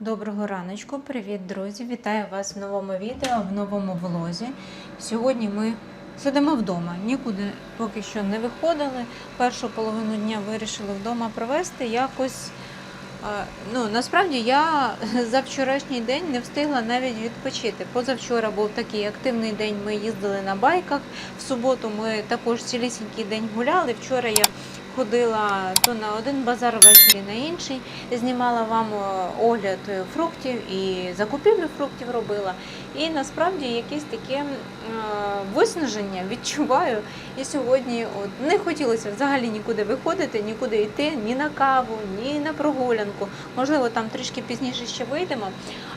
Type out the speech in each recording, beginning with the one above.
Доброго раночку, привіт, друзі! Вітаю вас в новому відео, в новому влозі. Сьогодні ми сидимо вдома, нікуди поки що не виходили. Першу половину дня вирішили вдома провести. Якось ну насправді я за вчорашній день не встигла навіть відпочити. Позавчора був такий активний день. Ми їздили на байках. В суботу ми також цілісінький день гуляли. Вчора я ходила то на один базар, ввечері на інший. Знімала вам е, огляд фруктів і закупівлю фруктів робила. І насправді якесь таке е, виснаження відчуваю. І сьогодні от, не хотілося взагалі нікуди виходити, нікуди йти, ні на каву, ні на прогулянку. Можливо, там трішки пізніше ще вийдемо.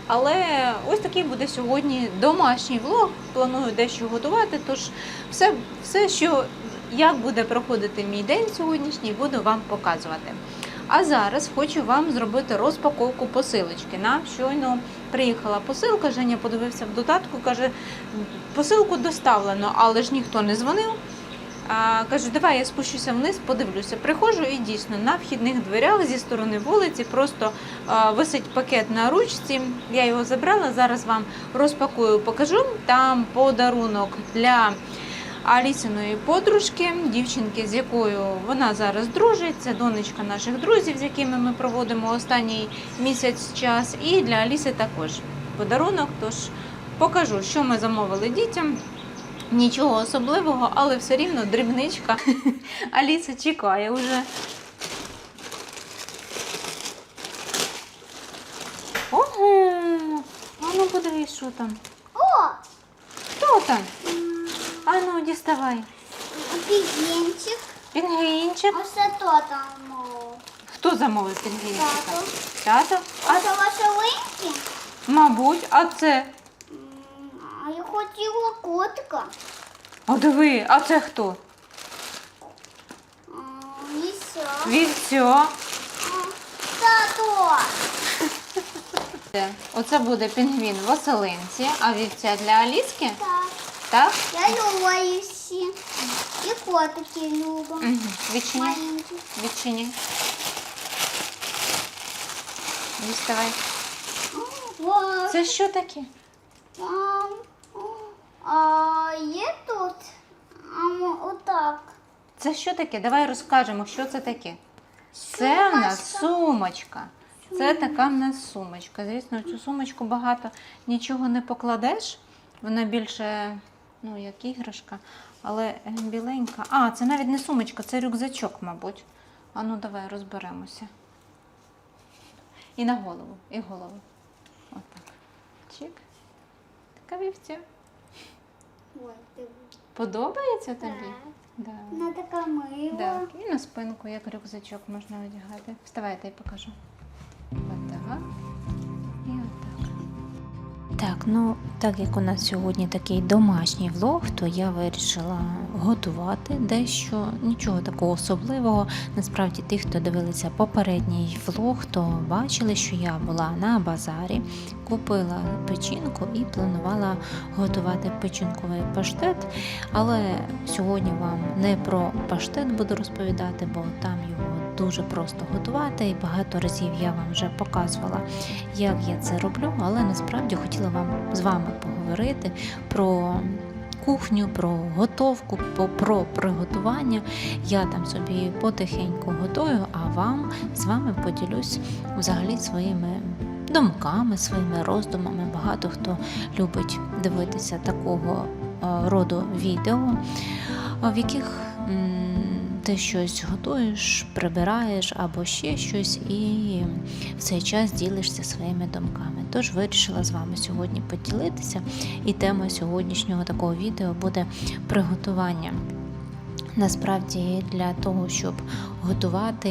Але ось такий буде сьогодні домашній влог. Планую дещо готувати. Тож все, все що як буде проходити мій день сьогоднішній, буду вам показувати. А зараз хочу вам зробити розпаковку посилочки. Нам щойно приїхала посилка. Женя подивився в додатку, каже, посилку доставлено, але ж ніхто не дзвонив. А, кажу, давай я спущуся вниз, подивлюся. Приходжу і дійсно на вхідних дверях зі сторони вулиці просто а, висить пакет на ручці. Я його забрала. Зараз вам розпакую, покажу. Там подарунок для Алісиної подружки, дівчинки, з якою вона зараз дружить. Це донечка наших друзів, з якими ми проводимо останній місяць час. І для Аліси також подарунок. Тож покажу, що ми замовили дітям. Нічого особливого, але все рівно дрібничка. Аліса чекає вже. Ого! А ну подивись, що там. А діставай. пігінчик. Пінгвінчик. А це то там. о, Хто замовив пінгвінчика? Тато. Тато? А це ваші линьки? мабуть, а це? А я хотіла котика. О, диви, а це хто? Вівцьо. М, Тато. Оце буде пінгвін в оселинці, а вівця для Аліски? Так. Так? Я люблю всі. І котики люблю. Угу. Відчині. Маленькі. Відчині. Діставай. Вот. Це що таке? Мам, А є тут? А, отак. Це що таке? Давай розкажемо, що це таке. Це в нас Сумочка. сумочка. Це така в нас сумочка. Звісно, в цю сумочку багато нічого не покладеш. Вона більше, ну, як іграшка, але біленька. А, це навіть не сумочка, це рюкзачок, мабуть. А ну давай розберемося. І на голову, і голову. Отак. Чик. Така вівця. Подобається тобі? Так. Да. Вона така мила. Так, і на спинку, як рюкзачок можна одягати. Вставай, я покажу. Отак. Так, ну так як у нас сьогодні такий домашній влог, то я вирішила готувати дещо, нічого такого особливого. Насправді, ті, хто дивилися попередній влог, то бачили, що я була на базарі, купила печінку і планувала готувати печінковий паштет. Але сьогодні вам не про паштет буду розповідати, бо там його дуже просто готувати, і багато разів я вам вже показувала, як я це роблю. Але насправді хотіла вам з вами поговорити про. Кухню, про готовку, про приготування. Я там собі потихеньку готую, а вам з вами поділюсь взагалі своїми думками, своїми роздумами. Багато хто любить дивитися такого е, роду відео, в яких ти щось готуєш, прибираєш або ще щось, і в цей час ділишся своїми думками. Тож вирішила з вами сьогодні поділитися, і тема сьогоднішнього такого відео буде приготування. Насправді для того, щоб готувати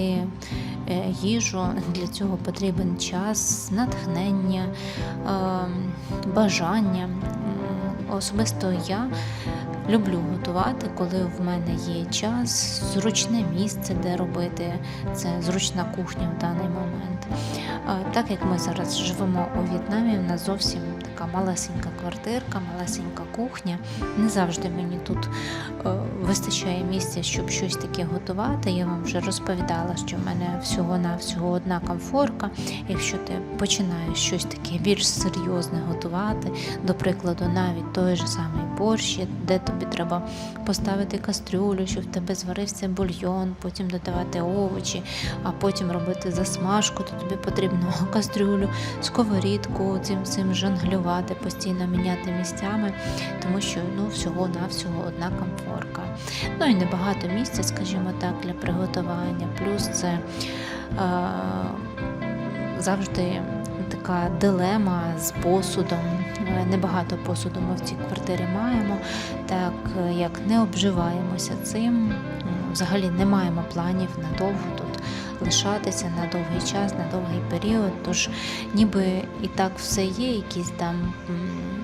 е, їжу, для цього потрібен час, натхнення, е, бажання. Особисто я люблю готувати, коли в мене є час, зручне місце, де робити це зручна кухня в даний момент. Так як ми зараз живемо у В'єтнамі, в нас зовсім така малесенька квартирка, малесенька кухня. Не завжди мені тут е, вистачає місця, щоб щось таке готувати. Я вам вже розповідала, що в мене всього-навсього одна комфорка. Якщо ти починаєш щось таке більш серйозне готувати, до прикладу, навіть той же самий борщ, де тобі треба поставити кастрюлю, щоб в тебе зварився бульйон, потім додавати овочі, а потім робити засмажку, то тобі потрібно кастрюлю, сковорідку, цим всім жонглювати, постійно міняти місцями, тому що ну, всього-навсього одна комфорка. Ну і небагато місця, скажімо так, для приготування. Плюс це е, завжди така дилема з посудом. Е, Небагато посуду ми в цій квартирі маємо, так е, як не обживаємося цим, взагалі не маємо планів надовго тут лишатися на довгий час, на довгий період. Тож ніби і так все є, якісь там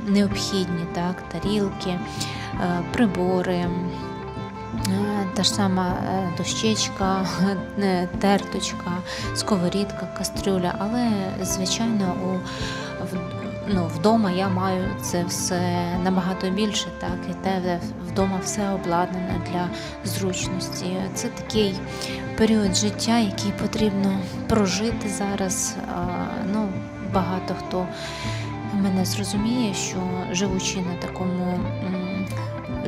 необхідні так, тарілки, е, прибори. Та ж сама е, дощечка, е, терточка, сковорідка, кастрюля, але звичайно у ну, вдома я маю це все набагато більше, так і те вдома все обладнано для зручності. Це такий період життя, який потрібно прожити зараз. Ну, багато хто мене зрозуміє, що живучи на такому,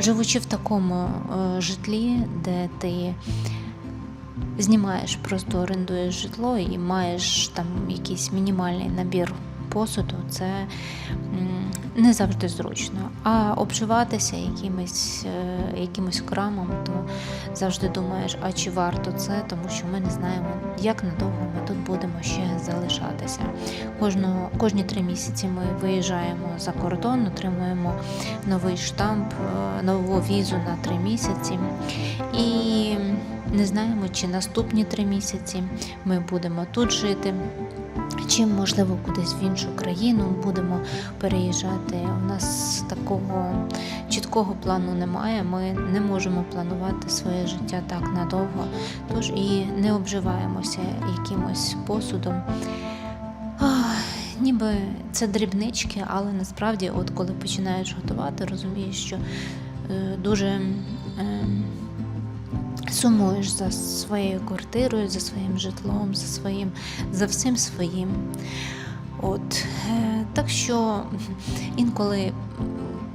живучи в такому е, житлі, де ти знімаєш, просто орендуєш житло і маєш там якийсь мінімальний набір посуду, це не завжди зручно. А обживатися якимось, е, якимось крамом, то завжди думаєш, а чи варто це, тому що ми не знаємо, як надовго ми тут будемо ще залишатися. Кожного, кожні три місяці ми виїжджаємо за кордон, отримуємо новий штамп, е, нову візу на три місяці. І не знаємо, чи наступні три місяці ми будемо тут жити. Чи можливо кудись в іншу країну будемо переїжджати. У нас такого чіткого плану немає. Ми не можемо планувати своє життя так надовго, тож і не обживаємося якимось посудом. Ніби це дрібнички, але насправді, от коли починаєш готувати, розумієш, що е, дуже. Е, сумуєш за своєю квартирою, за своїм житлом, за своїм, за всім своїм. От, е, так що інколи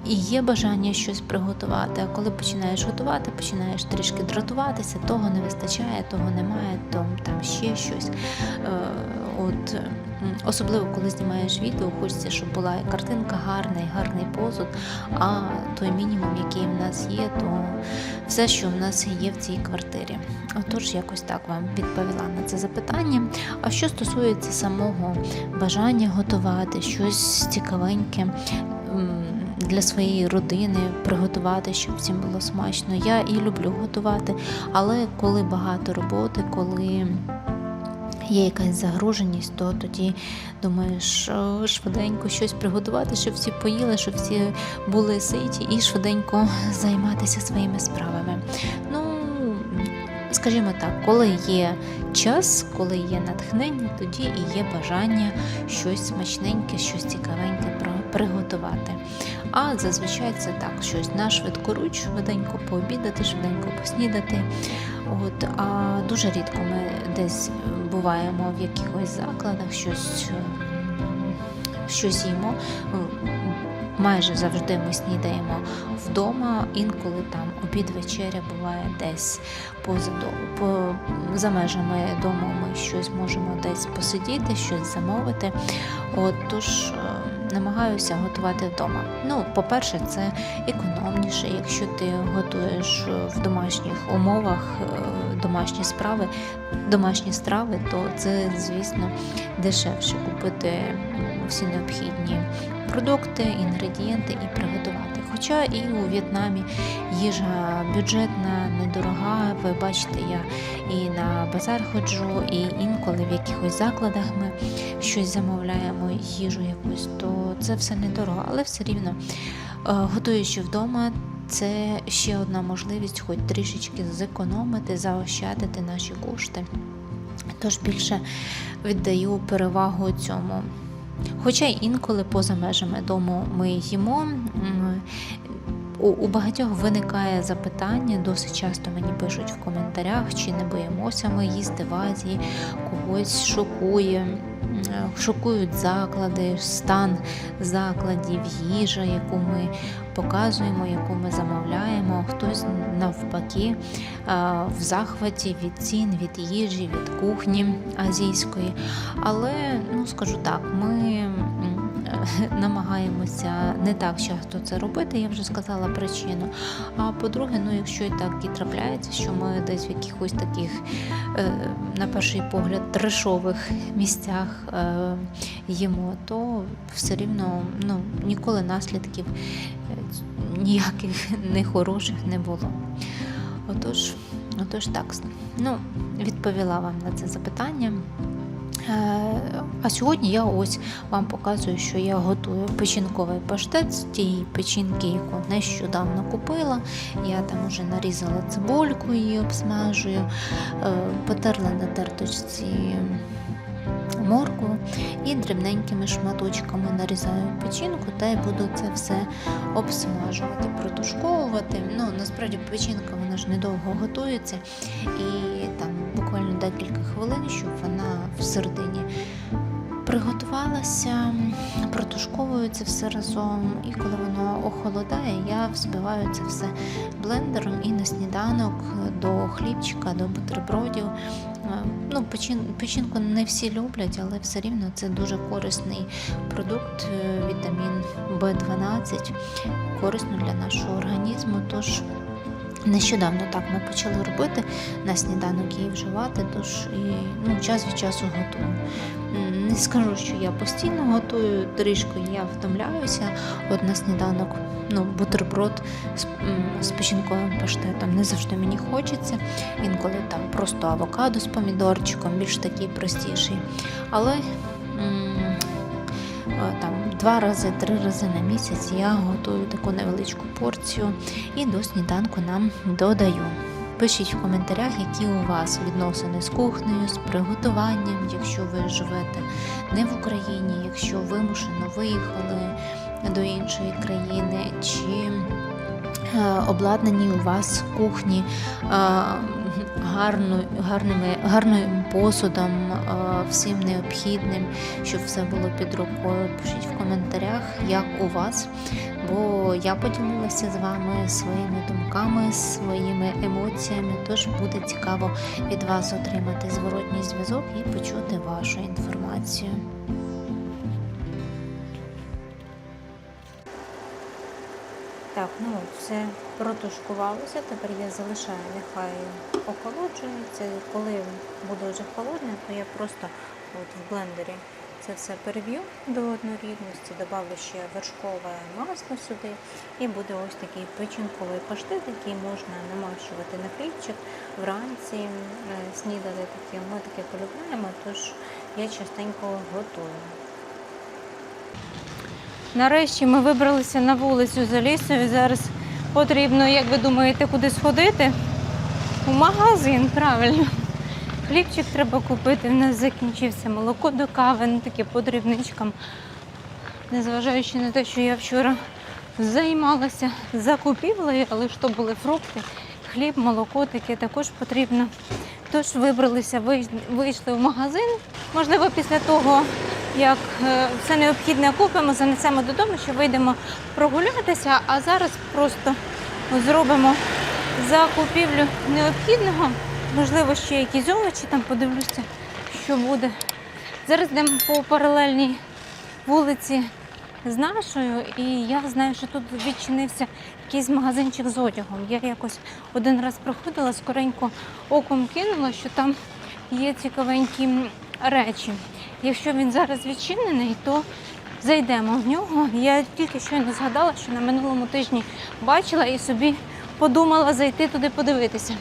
і є бажання щось приготувати, а коли починаєш готувати, починаєш трішки дратуватися, того не вистачає, того немає, то там ще щось. Е, От, особливо, коли знімаєш відео, хочеться, щоб була картинка гарна, і гарний посуд, а той мінімум, який в нас є, то все, що в нас є в цій квартирі. Отож, якось так вам відповіла на це запитання. А що стосується самого бажання готувати щось цікавеньке для своєї родини, приготувати, щоб всім було смачно. Я і люблю готувати, але коли багато роботи, коли є якась загруженість, то тоді думаєш швиденько щось приготувати, щоб всі поїли, щоб всі були ситі, і швиденько займатися своїми справами. Скажімо так, коли є час, коли є натхнення, тоді і є бажання щось смачненьке, щось цікавеньке приготувати. А зазвичай це так, щось на швидкоруч, швиденько пообідати, швиденько поснідати. От, а дуже рідко ми десь буваємо в якихось закладах, щось, щось їмо. Майже завжди ми снідаємо вдома, інколи там обід вечеря буває десь поза по, за межами дому. Ми щось можемо десь посидіти, щось замовити. От тож е, намагаюся готувати вдома. Ну, по-перше, це економніше, якщо ти готуєш е, в домашніх умовах е, домашні справи, домашні страви, то це, звісно, дешевше купити всі необхідні продукти, інгредієнти і приготувати. Хоча і у В'єтнамі їжа бюджетна, недорога. Ви бачите, я і на базар ходжу, і інколи в якихось закладах ми щось замовляємо, їжу якусь, то це все недорого, але все рівно е, готуючи вдома. Це ще одна можливість, хоч трішечки зекономити, заощадити наші кошти. Тож більше віддаю перевагу цьому. Хоча інколи поза межами дому ми їмо. У, багатьох виникає запитання, досить часто мені пишуть в коментарях, чи не боїмося ми їсти в Азії, когось шокує, шокують заклади, стан закладів, їжа, яку ми показуємо, яку ми замовляємо. Хтось навпаки в захваті від цін, від їжі, від кухні азійської. Але ну скажу так, ми намагаємося не так часто це робити, я вже сказала причину. А по-друге, ну якщо і так і трапляється, що ми десь в якихось таких, е, на перший погляд, трешових місцях е, їмо, то все рівно ну, ніколи наслідків е, ніяких нехороших не було. Отож, отож так. Ну, відповіла вам на це запитання. Е, А сьогодні я ось вам показую, що я готую печінковий паштет з тієї печінки, яку нещодавно купила. Я там уже нарізала цибульку, її обсмажую, е, потерла на терточці моркву і дрібненькими шматочками нарізаю печінку та й буду це все обсмажувати, протушковувати. Ну, насправді печінка вона ж недовго готується і декілька хвилин, щоб вона всередині приготувалася, протушковую це все разом, і коли воно охолодає, я взбиваю це все блендером і на сніданок до хлібчика, до бутербродів. Е, Ну, печінку не всі люблять, але все рівно це дуже корисний продукт, е, вітамін В12, корисно для нашого організму. Тож нещодавно так ми почали робити на сніданок її вживати, тож і ну, час від часу готую. Не скажу, що я постійно готую, трішки я втомляюся. От на сніданок ну, бутерброд з, з печінковим паштетом не завжди мені хочеться. Інколи там просто авокадо з помідорчиком, більш такий простіший. Але там два рази, три рази на місяць я готую таку невеличку порцію і до сніданку нам додаю. Пишіть в коментарях, які у вас відносини з кухнею, з приготуванням, якщо ви живете не в Україні, якщо вимушено виїхали до іншої країни, чи е, обладнані у вас кухні е, гарно, гарними, гарним посудом, всім необхідним, щоб все було під рукою. Пишіть в коментарях, як у вас, бо я поділилася з вами своїми думками, своїми емоціями. Тож буде цікаво від вас отримати зворотній зв'язок і почути вашу інформацію. Так, ну все протушкувалося. Тепер я залишаю, нехай охолоджується. Коли буде вже холодне, то я просто от в блендері це все переб'ю до однорідності, додавлю ще вершкове масло сюди, і буде ось такий печінковий паштет, який можна намащувати на хлібчик вранці, е, снідати таке. Ми таке полюбляємо, тож я частенько готую. Нарешті ми вибралися на вулицю за лісою. Зараз потрібно, як ви думаєте, куди сходити? У магазин, правильно. Хлібчик треба купити. У нас закінчився молоко до кави, ну таке по дрібничкам. Незважаючи на те, що я вчора займалася закупівлею, але ж то були фрукти, хліб, молоко таке також потрібно. Тож вибралися, вийшли в магазин. Можливо, після того, як е, все необхідне купимо, занесемо додому, що вийдемо прогулятися, а зараз просто зробимо закупівлю необхідного. Можливо, ще якісь овочі там подивлюся, що буде. Зараз йдемо по паралельній вулиці з нашою, і я знаю, що тут відчинився якийсь магазинчик з одягом. Я якось один раз проходила, скоренько оком кинула, що там є цікавенькі речі. Якщо він зараз відчинений, то зайдемо в нього. Я тільки щойно згадала, що на минулому тижні бачила і собі подумала зайти туди подивитися.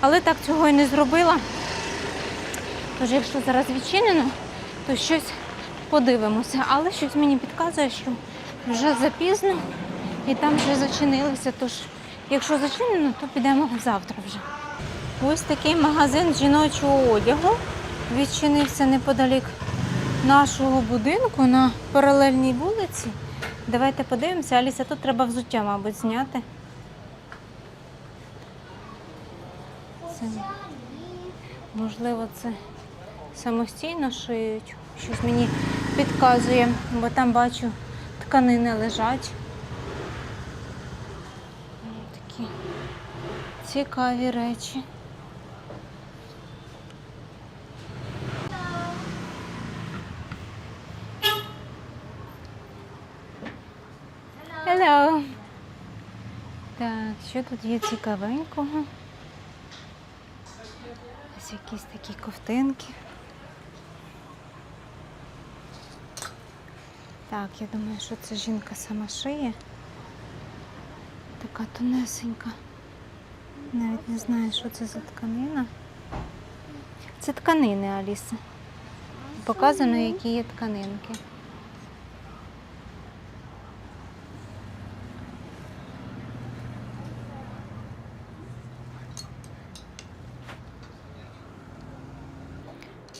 Але так цього і не зробила. Тож, якщо зараз відчинено, то щось подивимося. Але щось мені підказує, що вже запізно і там вже зачинилися. Тож, якщо зачинено, то підемо завтра вже. Ось такий магазин жіночого одягу. відчинився неподалік нашого будинку на паралельній вулиці. Давайте подивимося. Аліса, тут треба взуття, мабуть, зняти. Це, можливо, це самостійно шиють. Щось мені підказує, бо там бачу тканини лежать. Такі цікаві речі. Hello. Так, що тут є цікавенького? Ось якісь такі ковтинки. Так, я думаю, що це жінка сама шиє. Така тонесенька. Навіть не знаю, що це за тканина. Це тканини, Аліса. Показано, які є тканинки.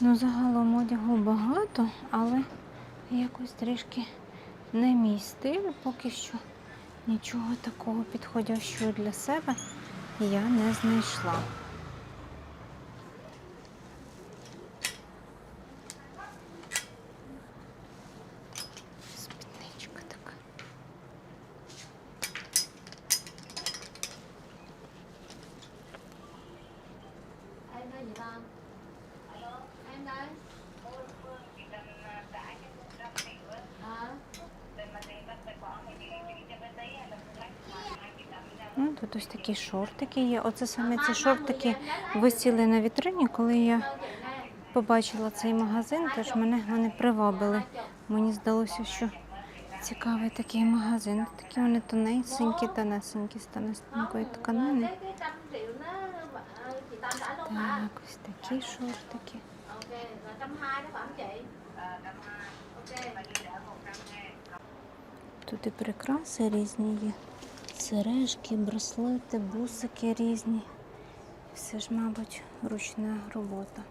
Ну, загалом одягу багато, але якось трішки не мій стиль. Поки що нічого такого підходящого для себе я не знайшла. Шортики є. Оце саме ці шортики висіли на вітрині, коли я побачила цей магазин, тож мене вони привабили. Мені здалося, що цікавий такий магазин. Такі вони тонесенькі, тонесенькі, з тонесенької тканини. Так, ось такі шортики. Тут і прикраси різні є. Сережки, браслети, бусики різні. Все ж, мабуть, ручна робота.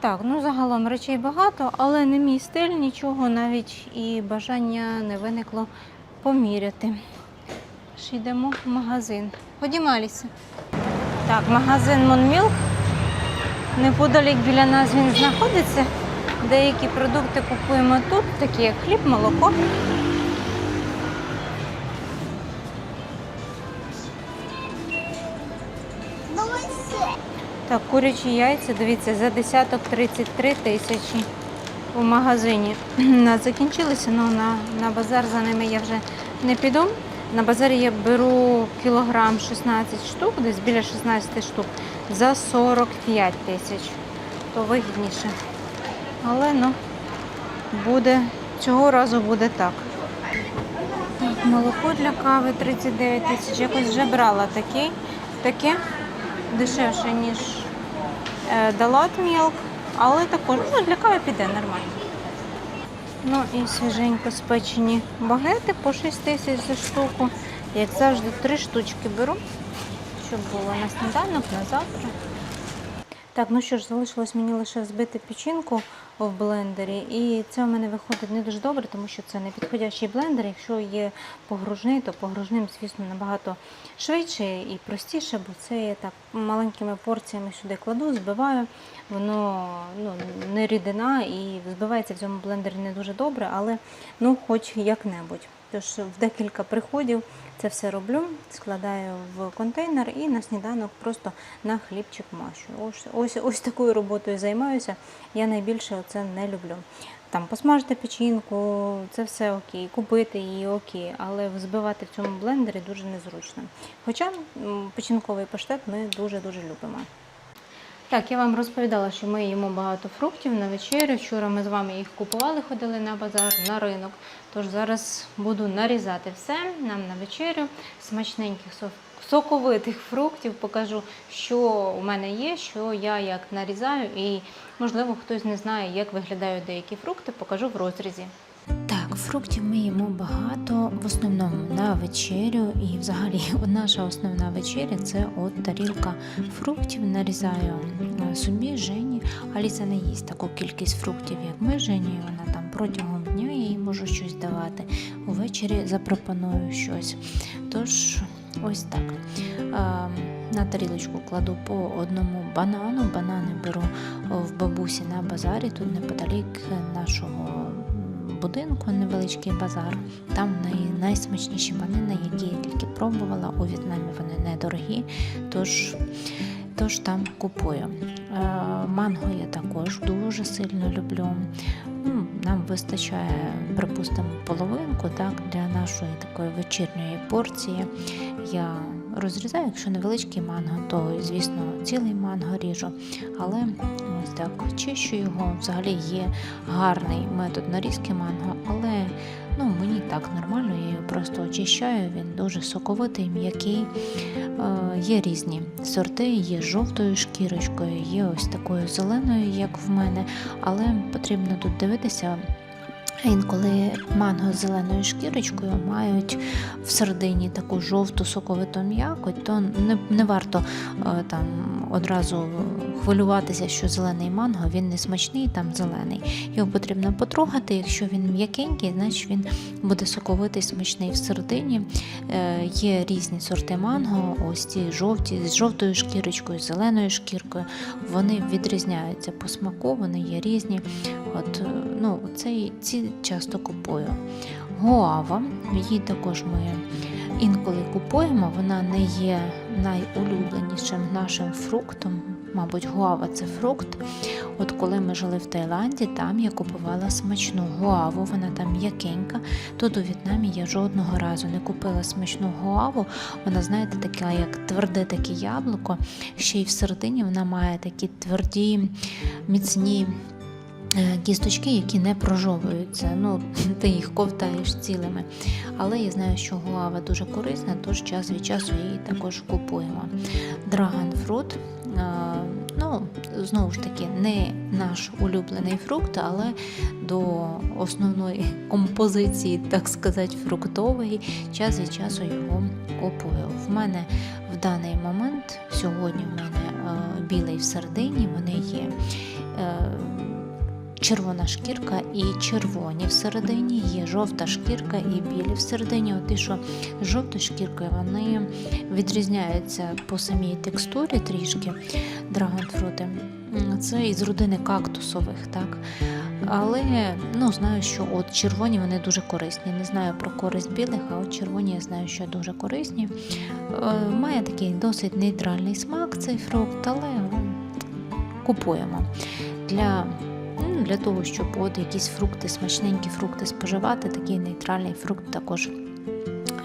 Так, ну загалом речей багато, але не мій стиль, нічого навіть і бажання не виникло поміряти. Ж йдемо в магазин. Ходімо, Аліса. Так, магазин Монмілк. Неподалік біля нас він знаходиться. Деякі продукти купуємо тут, такі як хліб, молоко. Так, курячі яйця, дивіться, за десяток 33 тисячі у магазині. На- Закінчилися, ну на, на базар за ними я вже не піду. На базарі я беру кілограм 16 штук, десь біля 16 штук, за 45 тисяч. То вигідніше. Але ну, буде, цього разу буде так. Так, молоко для кави 39 тисяч. Якось вже брала таке, таке дешевше, ніж е, Далат Milk, але також ну, для кави піде нормально. Ну і свіженько спечені багети по 6 тисяч за штуку. Як завжди, три штучки беру, щоб було на сніданок, на завтра. Так, ну що ж, залишилось мені лише збити печінку в блендері. І це у мене виходить не дуже добре, тому що це не підходящий блендер. Якщо є погружний, то погружним, звісно, набагато швидше і простіше, бо це я так маленькими порціями сюди кладу, збиваю. Воно ну, не рідина і збивається в цьому блендері не дуже добре, але ну, хоч як-небудь. Тож в декілька приходів це все роблю, складаю в контейнер і на сніданок просто на хлібчик машу. Ось, ось, ось такою роботою займаюся. Я найбільше це не люблю. Там посмажити печінку, це все окей, купити її окей, але взбивати в цьому блендері дуже незручно. Хоча печінковий паштет ми дуже-дуже любимо. Так, я вам розповідала, що ми їмо багато фруктів на вечерю. Вчора ми з вами їх купували, ходили на базар, на ринок. Тож зараз буду нарізати все нам на вечерю. Смачненьких соковитих фруктів покажу, що у мене є, що я як нарізаю, і можливо хтось не знає, як виглядають деякі фрукти, покажу в розрізі. Так, Фруктів ми їмо багато, в основному на вечерю. І взагалі наша основна вечеря це от тарілка фруктів. Нарізаю е, собі, Жені. Аліса не їсть таку кількість фруктів, як ми з Женєю. Вона там протягом дня я їй можу щось давати. Увечері запропоную щось. Тож, ось так. На тарілочку кладу по одному банану. Банани беру в бабусі на базарі, тут неподалік нашого будинку, невеличкий базар. Там найсмачніші банани, які я тільки пробувала. У В'єтнамі вони недорогі, тож, тож там купую. Також дуже сильно люблю. Ну, Нам вистачає, припустимо, половинку так, для нашої такої вечірньої порції. Я розрізаю, якщо невеличкий манго, то звісно цілий манго ріжу. Але ось так чищу його. Взагалі є гарний метод нарізки манго, але ну, мені так нормально, я його просто очищаю. Він дуже соковитий, м'який. Е, є різні сорти, є жовтою шкірочкою, є ось такою зеленою, як в мене, але потрібно тут дивитися. Інколи манго з зеленою шкірочкою мають всередині таку жовту соковиту м'якоть, то не, не варто е, там одразу хвилюватися, що зелений манго він не смачний, там зелений. Його потрібно потрогати. Якщо він м'якенький, значить він буде соковитий, смачний всередині. Е, є різні сорти манго, ось ці жовті з жовтою шкірочкою, з зеленою шкіркою. Вони відрізняються по смаку, вони є різні. От, е, ну, цей, ці часто купую. Гуава, її також ми інколи купуємо, вона не є найулюбленішим нашим фруктом. Мабуть, гуава це фрукт. От коли ми жили в Таїланді, там я купувала смачну гуаву, вона там м'якенька. Тут у В'єтнамі я жодного разу не купила смачну гуаву. Вона, знаєте, така як тверде таке яблуко. Ще й всередині вона має такі тверді, міцні кісточки, які не прожовуються. Ну, ти їх ковтаєш цілими. Але я знаю, що гуава дуже корисна, тож час від часу її також купуємо. Драгонфрут. е, Ну, знову ж таки, не наш улюблений фрукт, але до основної композиції, так сказати, фруктової, час від часу його купую. В мене в даний момент, сьогодні в мене е, білий всередині, вони є. Червона шкірка і червоні всередині, є жовта шкірка і білі всередині. От ті, що з жовтою вони відрізняються по самій текстурі трішки драгонфрути. Це із родини кактусових, так. Але ну, знаю, що от червоні вони дуже корисні. Не знаю про користь білих, а от червоні я знаю, що дуже корисні. Е, Має такий досить нейтральний смак цей фрукт, але купуємо. Для Для того, щоб от якісь фрукти, смачненькі фрукти споживати, такий нейтральний фрукт також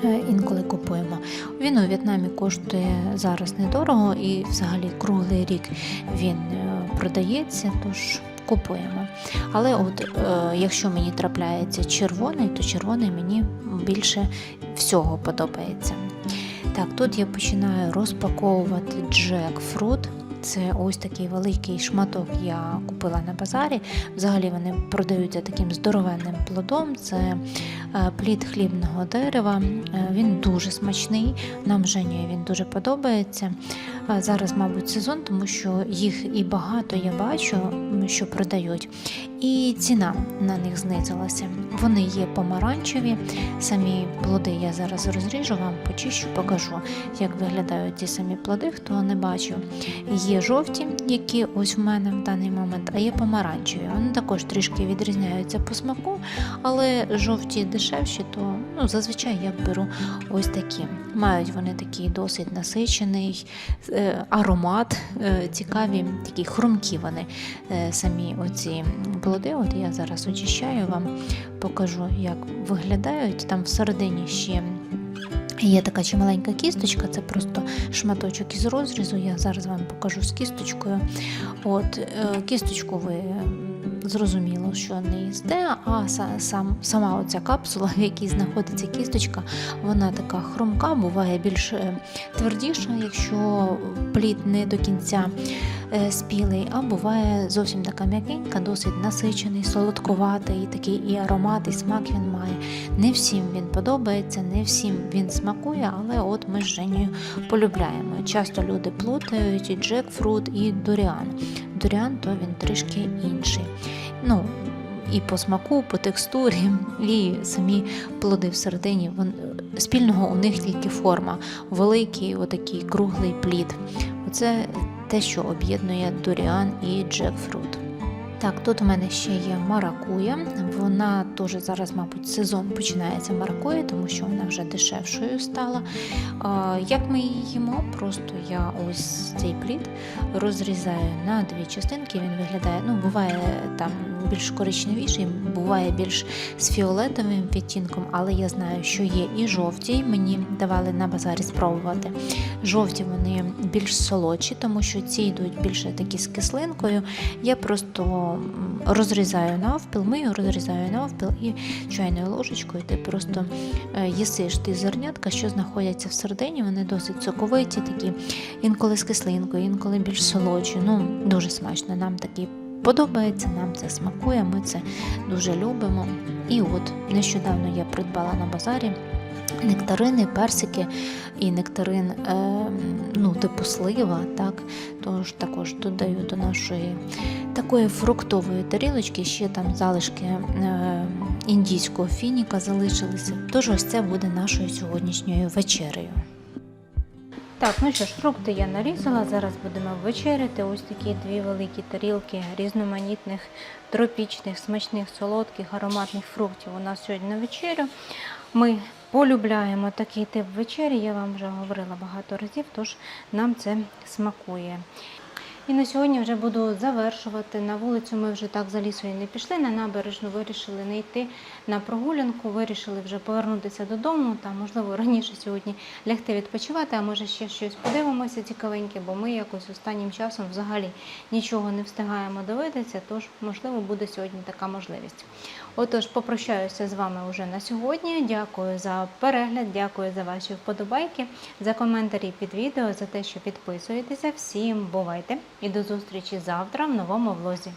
е, інколи купуємо. Він у В'єтнамі коштує зараз недорого і взагалі круглий рік він е, продається, тож купуємо. Але от е, якщо мені трапляється червоний, то червоний мені більше всього подобається. Так, тут я починаю розпаковувати джекфрут. Це ось такий великий шматок я купила на базарі. Взагалі вони продаються таким здоровенним плодом. Це е, плід хлібного дерева. Е, Він дуже смачний. Нам з він дуже подобається. Зараз, мабуть, сезон, тому що їх і багато я бачу, що продають. І ціна на них знизилася. Вони є помаранчеві. Самі плоди я зараз розріжу, вам почищу, покажу, як виглядають ті самі плоди, хто не бачив. Є жовті, які ось в мене в даний момент, а є помаранчеві. Вони також трішки відрізняються по смаку, але жовті дешевші, то ну, зазвичай я беру ось такі. Мають вони такий досить насичений е, аромат, е, цікаві, такі хрумкі вони е, самі оці плоди. От я зараз очищаю вам, покажу, як виглядають. Там всередині ще Є така чималенька кісточка, це просто шматочок із розрізу. Я зараз вам покажу з кісточкою. От, кісточку ви зрозуміло, що не їсте, а сам, сама оця капсула, в якій знаходиться кісточка, вона така хрумка, буває більш е, твердіша, якщо плід не до кінця е, спілий, а буває зовсім така м'якенька, досить насичений, солодкуватий, такий і аромат, і смак він має. Не всім він подобається, не всім він смакує, але от ми з Женєю полюбляємо. Часто люди плутають і джекфрут, і дуріан. Дуріан то він трішки інший. Ну, і по смаку, по текстурі, і самі плоди всередині. Спільного у них тільки форма, великий, отакий круглий плід. Оце те, що об'єднує дуріан і джекфрут. Так, тут у мене ще є маракуя. Вона теж зараз, мабуть, сезон починається маракуя, тому що вона вже дешевшою стала. Як ми її їмо? Просто я ось цей плід розрізаю на дві частинки. Він виглядає, ну, буває там більш коричневіший, буває більш з фіолетовим відтінком, але я знаю, що є і жовті. Мені давали на базарі спробувати. Жовті вони більш солодші, тому що ці йдуть більше такі з кислинкою. Я просто розрізаю навпіл, мию, розрізаю навпіл і чайною ложечкою ти просто е, їсиш ті зернятка, що знаходяться всередині. Вони досить соковиті, такі інколи з кислинкою, інколи більш солодші. Ну, дуже смачно. Нам такі подобається, нам це смакує, ми це дуже любимо. І от нещодавно я придбала на базарі. Нектарини, персики і нектарин, е, ну, типу слива, так, тож також додаю до нашої такої фруктової тарілочки, ще там залишки е, індійського фініка залишилися. Тож ось це буде нашою сьогоднішньою вечерею. Так, ну що ж, фрукти я нарізала. Зараз будемо вечеряти. Ось такі дві великі тарілки різноманітних, тропічних, смачних, солодких, ароматних фруктів у нас сьогодні на вечерю. Ми полюбляємо такий тип вечері, я вам вже говорила багато разів, тож нам це смакує. І на сьогодні вже буду завершувати. На вулицю ми вже так за лісою не пішли. На набережну вирішили не йти на прогулянку, вирішили вже повернутися додому. Там, можливо, раніше сьогодні лягти відпочивати, а може ще щось подивимося цікавеньке, бо ми якось останнім часом взагалі нічого не встигаємо дивитися, тож, можливо, буде сьогодні така можливість. Отож, попрощаюся з вами вже на сьогодні. Дякую за перегляд, дякую за ваші вподобайки, за коментарі під відео, за те, що підписуєтеся. Всім бувайте і до зустрічі завтра в новому влозі.